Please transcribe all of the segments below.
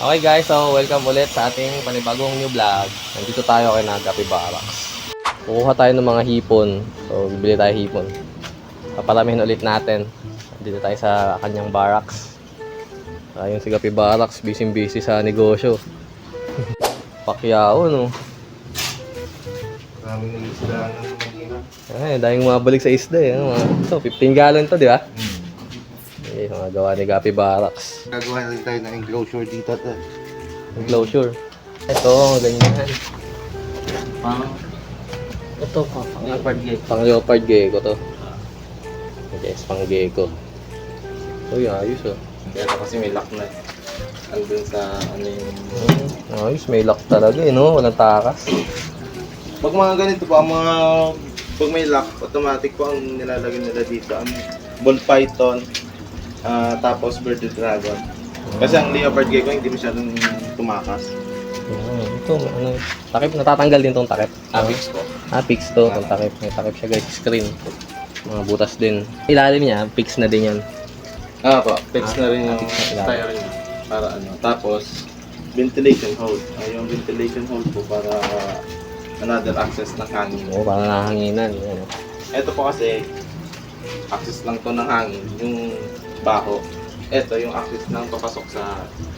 Okay guys, so welcome ulit sa ating panibagong new vlog. Nandito tayo kay Nagapi Barracks. Kukuha tayo ng mga hipon. So, bibili tayo hipon. Papalamihin ulit natin. Dito tayo sa kanyang barracks. Ayun si Gapi Barracks, busy-busy sa negosyo. Pakyao, no? Maraming ng Manila. Ay, daming mga balik sa isda eh. Ano, so, 15 gallon to, di ba? Eh, mga gawa ni Gapi Barracks. Gagawa na rin tayo ng enclosure dito. At, Enclosure. Ito, ganyan. Pang... Ito pa, pang leopard gecko. Pang leopard gecko to. Yes, pang gecko. Uy, ayos oh. kaya kasi may lock na. Andun sa ano yung... Hmm, ayos, may lock talaga eh, no? Walang takas. Pag mga ganito po, ang mga... Pag may lock, automatic po ang nilalagay nila dito. Ang ball python, ah, tapos bearded dragon. Kasi ang leopard gecko hindi masyadong tumakas. Hmm, ito, ano, takip, natatanggal din tong takip. Ah, fix po. Ah, fix to, tong takip. May takip siya guys, screen. Mga butas din. Ilalim niya, fix na din yan. Ah, po. Fix Ah, na rin yung tire niya. Para ano. Tapos, ventilation hole. Ah, yung ventilation hole po para another access ng hangin. Oo, parang nahanginan. Yan. Ito po kasi, access lang to ng hangin. Yung baho. Ito yung access ng papasok sa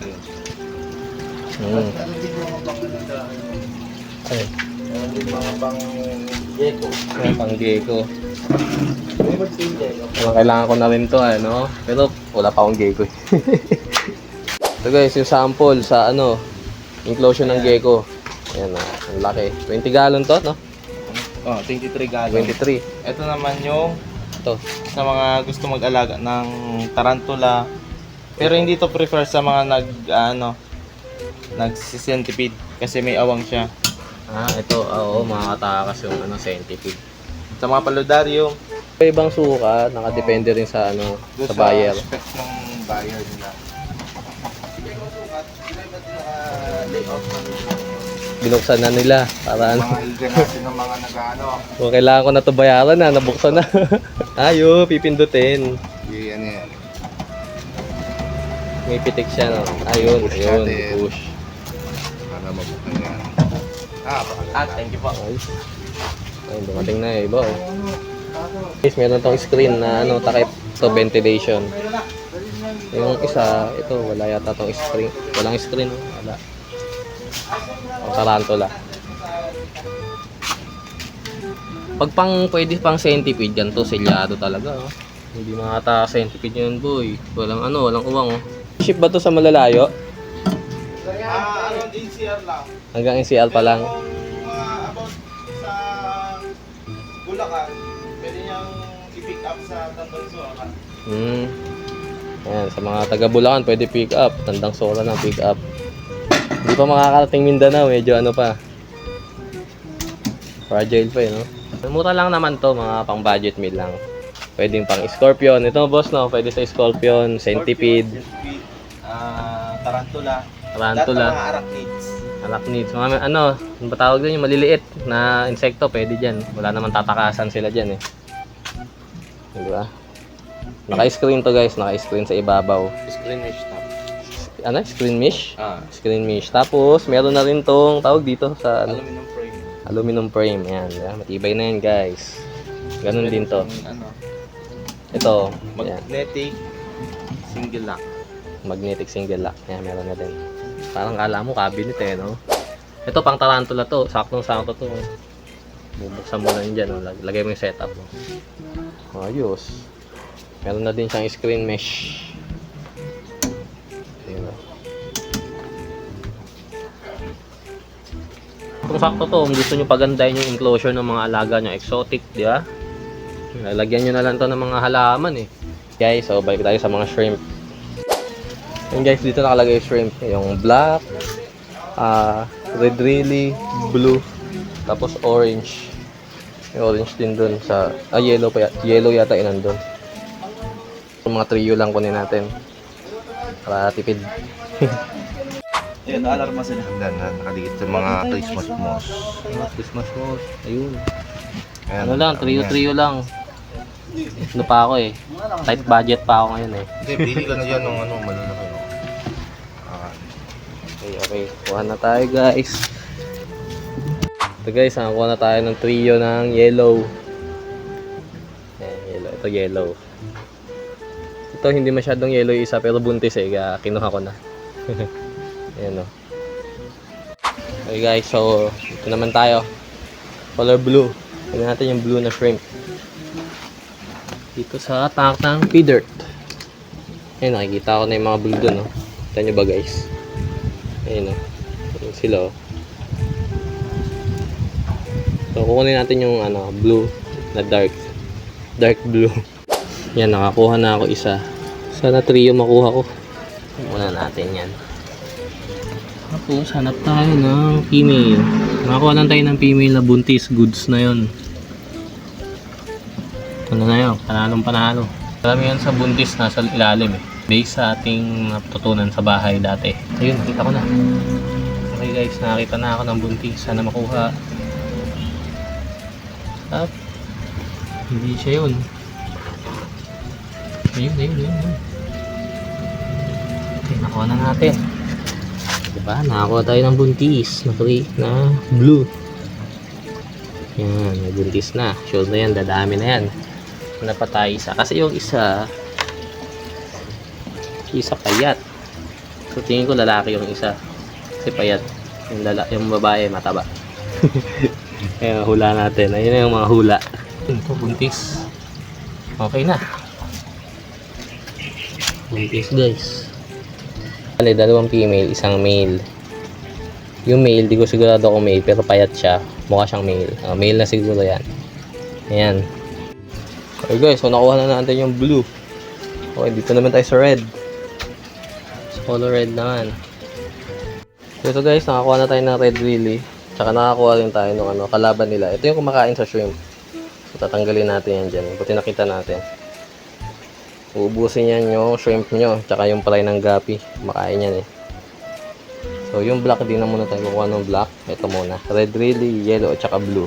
ano. Hmm. Ano din mga pang ano ano din mga pang gecko. pang gecko. Kailangan ko na rin to, ano. Pero wala pa akong gecko eh. Ito guys, yung sample sa ano, enclosure ng gecko. Ayan na, ang laki. 20 gallon to, no? Oh, 23 gallon. 23. Ito naman yung Ito. sa mga gusto mag-alaga ng tarantula. Pero hindi to prefer sa mga nag ano nagsisentipede kasi may awang siya. Ah, ito, ah, oo, makakatakas yung ano, centipede. Sa mga paludaryo, May ibang suka, nakadepende rin sa ano, doon sa buyer. spec ng buyer nila. Sige ko sukat, sila ba naka-layout ng Binuksan na nila para ano. mga natin ng mga nag-ano. Kung kailangan ko na to bayaran na, nabuksan na. Ayo, pipindutin. Yung ano yan. May pitik siya, no? Ayun, Push ayun, natin. push. Para mabuksan yan. Ah, baka. Ah, thank you po. Ayos. Ayun, dumating na eh, iba oh. Guys, meron tong screen na ano, takip to ventilation. Yung isa, ito, wala yata tong screen. Walang screen, oh. wala. Ang tarantula. Pag pang pwede pang centipede yan to, selyado talaga. Oh. Hindi makata centipede yun, boy. Walang ano, walang uwang. Oh. Ship ba to sa malalayo? Ah, ano, DCR lang. Hanggang NCL pa lang. Kung uh, about sa Bulacan, pwede niyang i-pick up sa Tanbansuakan. Hmm. Ayan, sa mga taga Bulacan, pwede pick up. Tandang sola ng pick up. Hindi pa makakarating Mindanao, medyo ano pa. Fragile pa eh, no? Mura lang naman to, mga pang budget meal lang. Pwedeng pang scorpion. Ito boss, no? Pwede sa scorpion, centipede, Centipede, ah, tarantula. tarantula, Lahat ng mga arachnids. arachnids. Mga ano, ano ba tawag din yung maliliit na insekto, pwede dyan. Wala naman tatakasan sila dyan eh. Di ba? Naka-screen to guys, naka-screen sa ibabaw. Screen mesh top. Ano? Screen mesh? Ah, Screen mesh. Tapos, meron na rin tong tawag dito sa ano, aluminum. Aluminum frame. Ayan, yeah, matibay na yan guys. Ganun din to. Ano, Ito, ayan, magnetic single lock. magnetic single lock. Ayan, meron na din. Parang kala mo cabinet eh, no? Ito pang tarantula to. Saktong sakto to. Bubuksan mo lang dyan. Oh. Lag- Lagay mo yung setup mo. Ayos. Meron na din siyang screen mesh. Kung sakto to, kung gusto nyo pagandahin yung enclosure ng mga alaga nyo, exotic, di ba? Lalagyan nyo na lang to ng mga halaman eh. Guys, so balik tayo sa mga shrimp. Yung guys, dito nakalagay yung shrimp. Yung black, ah red really, blue, tapos orange. May orange din dun sa, ah yellow pa, yellow yata yun nandun. Yung mga trio lang kunin natin. Para tipid. Ayun, alarma sila. Hanggang na nakadikit sa mga Christmas moss. Ah, Christmas moss. Ayun. Ayan, Ano lang, trio-trio lang. Ano pa ako eh. Tight budget pa ako ngayon eh. Hindi, pili ka na dyan ng ano, malalaki. no? Ah, Okay, okay. Kuha na tayo guys. Ito guys, nakakuha na tayo ng trio ng yellow. Ayan, yellow. Ito yellow. Ito hindi masyadong yellow yung isa pero buntis eh. Kaya kinuha ko na. Ayan o. Okay guys, so ito naman tayo. Color blue. Tignan natin yung blue na shrimp. Dito sa tank ng feeder. Ayun, nakikita ko na yung mga blue dun, no? Kita nyo ba, guys? Ayun, no? Ayun sila, oh. So, kukunin natin yung, ano, blue na dark. Dark blue. Yan, nakakuha na ako isa. Sana trio makuha ko. Muna natin yan. Tapos, hanap tayo ng female. Nakakuha lang tayo ng female na buntis. Goods na yon. Ano na yun? Panalong panalo. Alam yan sa buntis nasa ilalim eh. Based sa ating natutunan sa bahay dati. Ayun, nakita ko na. Okay guys, nakakita na ako ng buntis. Sana makuha. Up. Hindi siya yun. Ayun, ayun, ayun. ayun. Okay, nakuha na natin. Diba? Nakakuha tayo ng buntis na, free, na blue. Yan, may buntis na. Sure na yan, dadami na yan. Napatay isa. Kasi yung isa, isa payat. So tingin ko lalaki yung isa. Kasi payat. Yung, lala, yung babae mataba. Ayan, hula natin. Ayun yung mga hula. Ito, buntis. Okay na. Buntis guys. Bale, dalawang female, isang male. Yung male, di ko sigurado kung male, pero payat siya. Mukha siyang male. Ah, male na siguro yan. Ayan. Okay guys, so nakuha na natin yung blue. Okay, dito naman tayo sa red. Sa color red naman. Okay, so guys, nakakuha na tayo ng red lily. Tsaka nakakuha rin tayo ng ano, kalaban nila. Ito yung kumakain sa shrimp. So tatanggalin natin yan dyan. Buti nakita natin. Uubusin yan yung shrimp nyo. Tsaka yung palay ng gapi. Kumakain yan eh. So yung black, di na muna tayo kukuha ng black. Ito muna. Red lily, yellow, tsaka blue.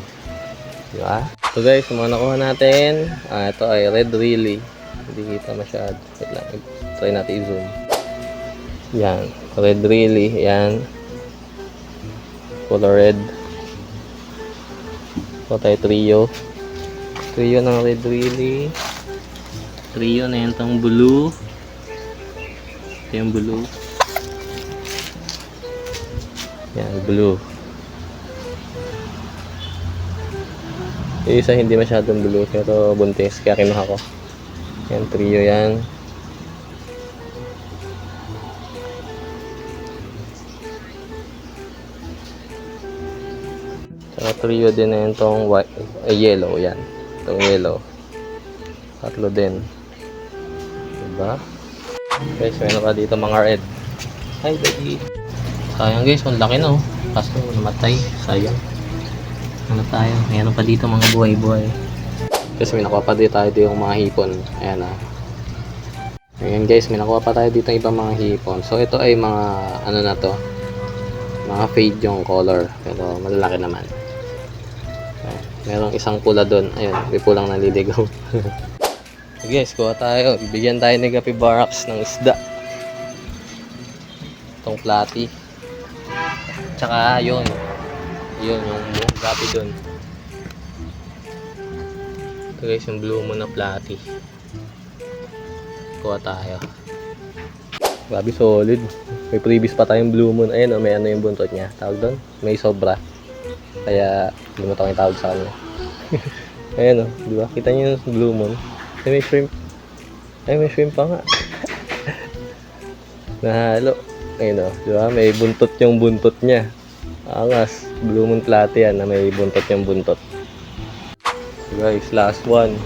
Diba? So guys, mga nakuha natin, ah, ito ay red really. Hindi kita masyado. Wait lang, try natin i-zoom. Yan, red really, yan. Color red. Ito tayo trio. Trio ng red really. Trio na yan tong blue. Ito yung blue. Yan, blue. Yung isa hindi masyadong blue pero buntis kaya kinuha ko. Yan, trio yan. Saka trio din na yun tong white, eh, yellow yan. Itong yellow. Tatlo din. Diba? Guys, meron pa dito mga red. Hi, baby. Sayang guys, ang laki na oh. Kaso namatay. Sayang. Ano tayo? Meron pa dito mga buhay-buhay. Kasi may nakuha pa dito tayo yung mga hipon. Ayan ah. Ayan guys, may nakuha pa tayo dito ibang mga hipon. So ito ay mga ano na to. Mga fade yung color. Pero malalaki naman. Merong isang pula doon. Ayun, may pulang naliligaw. Guys, kuha tayo. Bibigyan tayo ni Gapi Barracks ng isda. Itong plati. Tsaka yun. Yun, yung buong gapi dun. Ito guys, yung blue mo na plati. Kuha tayo. Grabe solid. May previous pa tayong blue moon. Ayun, oh, may ano yung buntot niya. Tawag doon? May sobra. Kaya, limutan ko yung tawag sa kanya. Ayun o, di ba? Kita niyo yung blue moon. Ay, may shrimp. Ay, may shrimp pa nga. Nahalo. Ayun o, di ba? May buntot yung buntot niya. Angas. Blue moon plate yan na may buntot yung buntot. Guys, last one.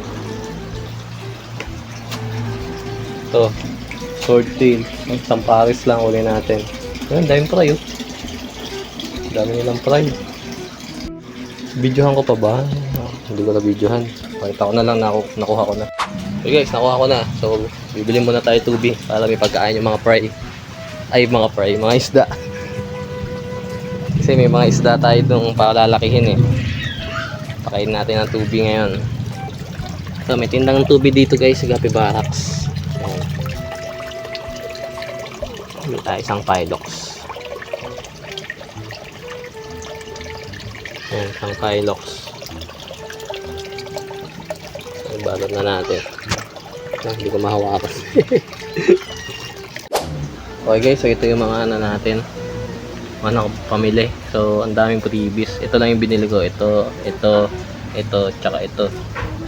Ito. Sword tail. Ang samparis lang uli natin. Ayan, daming fry oh. Dami nilang fry. Videohan ko pa ba? Hindi ko na videohan. Pakita ko na lang na ako, nakuha ko na. So guys, nakuha ko na. So, bibili muna tayo tubig para may pagkain yung mga fry. Ay, mga fry, mga isda. Kasi may mga isda tayo doon paalalakihin eh. Pakain natin ng tubig ngayon. So, may tindang tubig dito guys sa Gapi Barracks. May tayo isang Pylox. Ayan, isang Pylox. So, balot na natin. Ah, hindi ko mahawakan. okay guys, so ito yung mga ano natin. Mga nakapamili. So, ang daming previous. Ito lang yung binili ko. Ito, ito, ito, tsaka ito.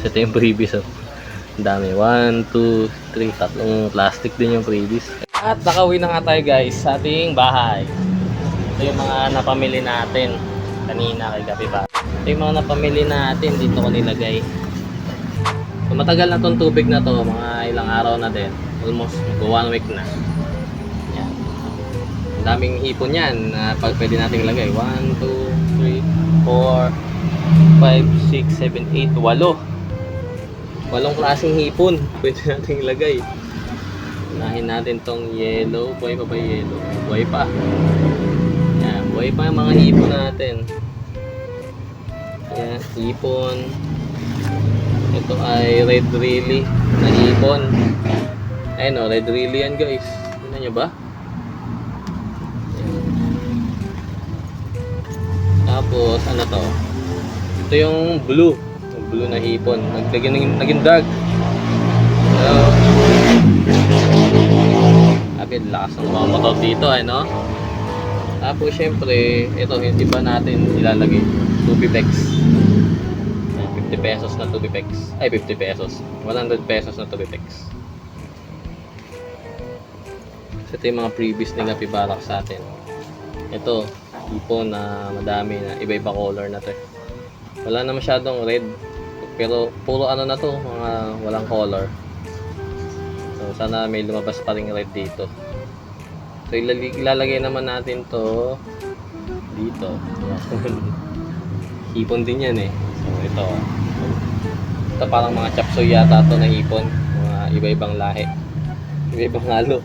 So, ito yung previous. Oh. Ang dami. 1, 2, 3, tatlong plastic din yung previous. At nakauwi na nga tayo guys sa ating bahay. Ito yung mga napamili natin kanina kay Gabi ba. Ito yung mga napamili natin dito ko nilagay. So, matagal na tong tubig na to, mga ilang araw na din. Almost one week na. Yan. Ang daming hipon yan na pag pwede nating ilagay. 1, 2, 3, 4, 5, 6, 7, 8, 8. Walong klaseng hipon pwede nating ilagay. Unahin natin tong yellow. Buhay pa ba yellow? Buhay pa. Yan, buhay pa yung mga hipon natin. Yan, hipon. Ito ay red really na hipon. Ayun o, red really yan guys. Tignan nyo ba? Tapos, ano to? Ito yung blue. Yung blue na hipon. Naging, naging dark. So, Sabi, lakas ng mga motor dito, eh, no? Tapos, syempre, ito, hindi ba natin ilalagay? 2 pex. 50 pesos na 2 pex. Ay, 50 pesos. 100 pesos na 2 pex. So, ito yung mga previous na napibalak sa atin. Ito, ipon na madami na iba-iba color na to. eh. Wala na masyadong red. Pero puro ano na to, mga walang color. So sana may lumabas pa rin red dito. So ilalagay naman natin to dito. Hipon din yan eh. So ito. Ito parang mga chapsoy yata to na hipon. Mga iba-ibang lahi. Iba-ibang halo.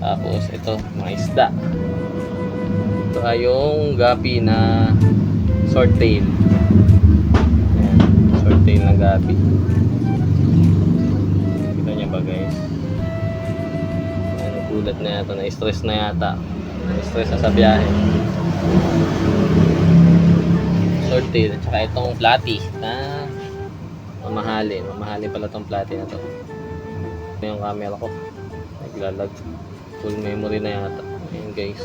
Tapos ito, mga isda. Ito ay yung gapi na short tail. Ayan, short tail na gapi. Kita niyo ba guys? Ano, gulat na yata, na-stress na yata. Na-stress na sa biyahe. Short tail, at saka itong platy na mamahalin. Mamahalin pala itong platy na to. Ito yung camera ko. Naglalag. Full memory na yata. Ayan guys.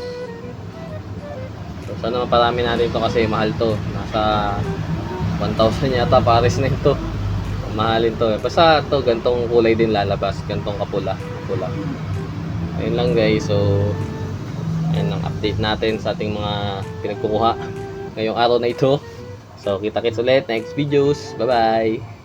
So, sana maparami natin to kasi mahal to. Nasa 1,000 yata pares na ito. Mahalin to. eh. Basta to, gantong kulay din lalabas. Gantong kapula. Kapula. Ayun lang guys. So, ayun ang update natin sa ating mga pinagkukuha ngayong araw na ito. So, kita-kits ulit next videos. Bye-bye!